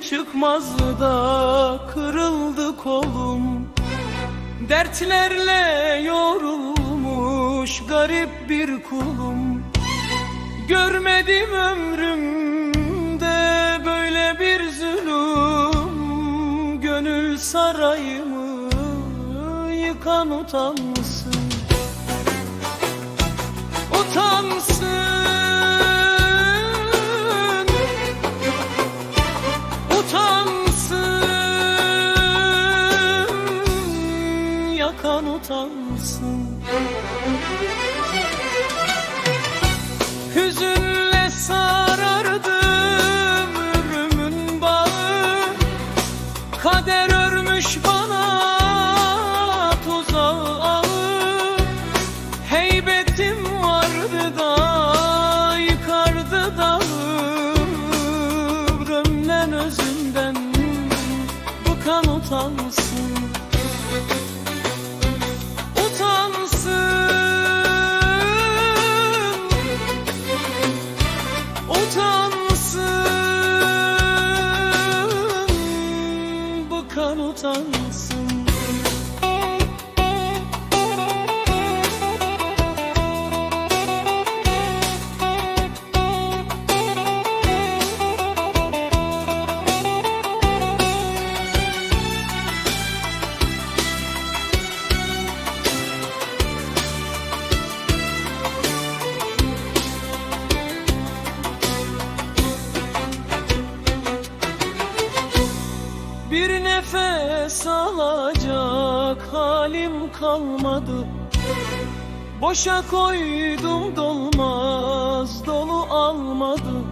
çıkmazdı da kırıldı kolum. Dertlerle yorulmuş garip bir kulum. Görmedim ömrümde böyle bir zulüm. Gönül sarayımı yıkan utansın utansın nefes alacak halim kalmadı. Boşa koydum dolmaz dolu almadı.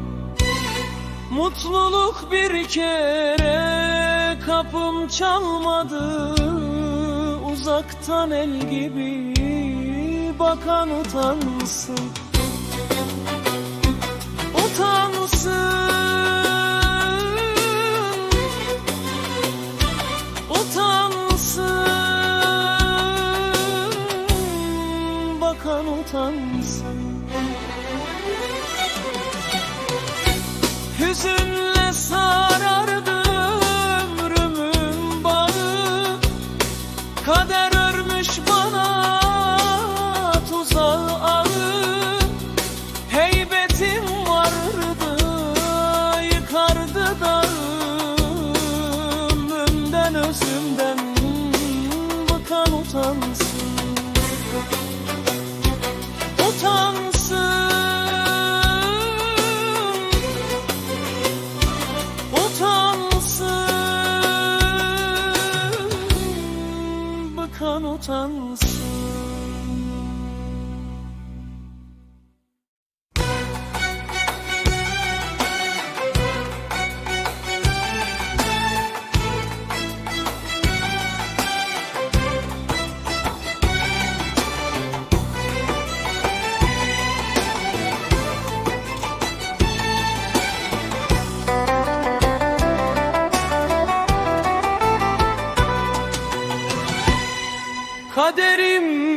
Mutluluk bir kere kapım çalmadı. Uzaktan el gibi bakan utansın. Utansın Bakan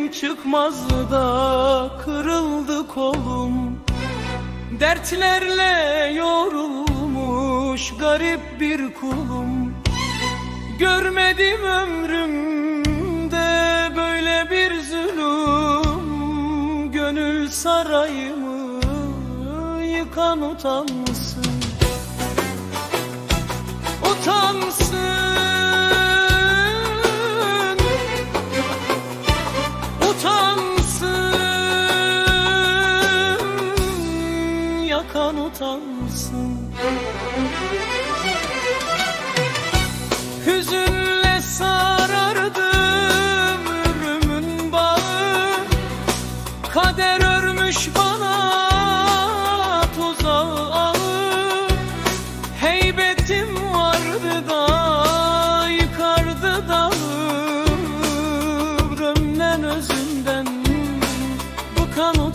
çıkmazdı da kırıldı kolum. Dertlerle yorulmuş garip bir kulum. Görmedim ömrümde böyle bir zulüm. Gönül sarayımı yıkan utansın? Utansın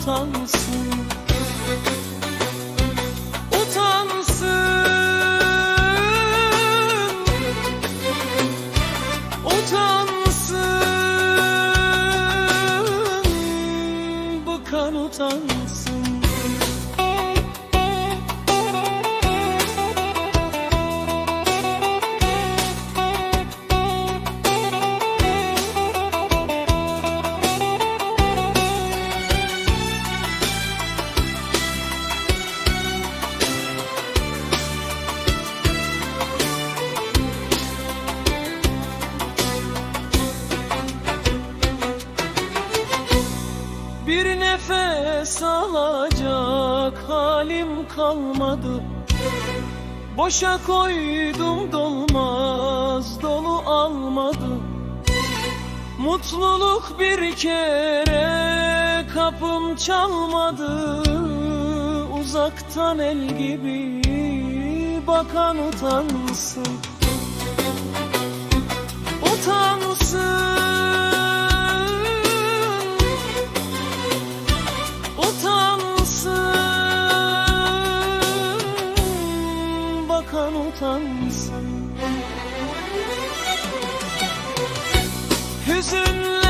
utansın. Utansın. Utansın. Bıkan utansın salacak halim kalmadı. Boşa koydum dolmaz dolu almadı. Mutluluk bir kere kapım çalmadı. Uzaktan el gibi bakan utansın. Utansın Bakan utansın Hüzünle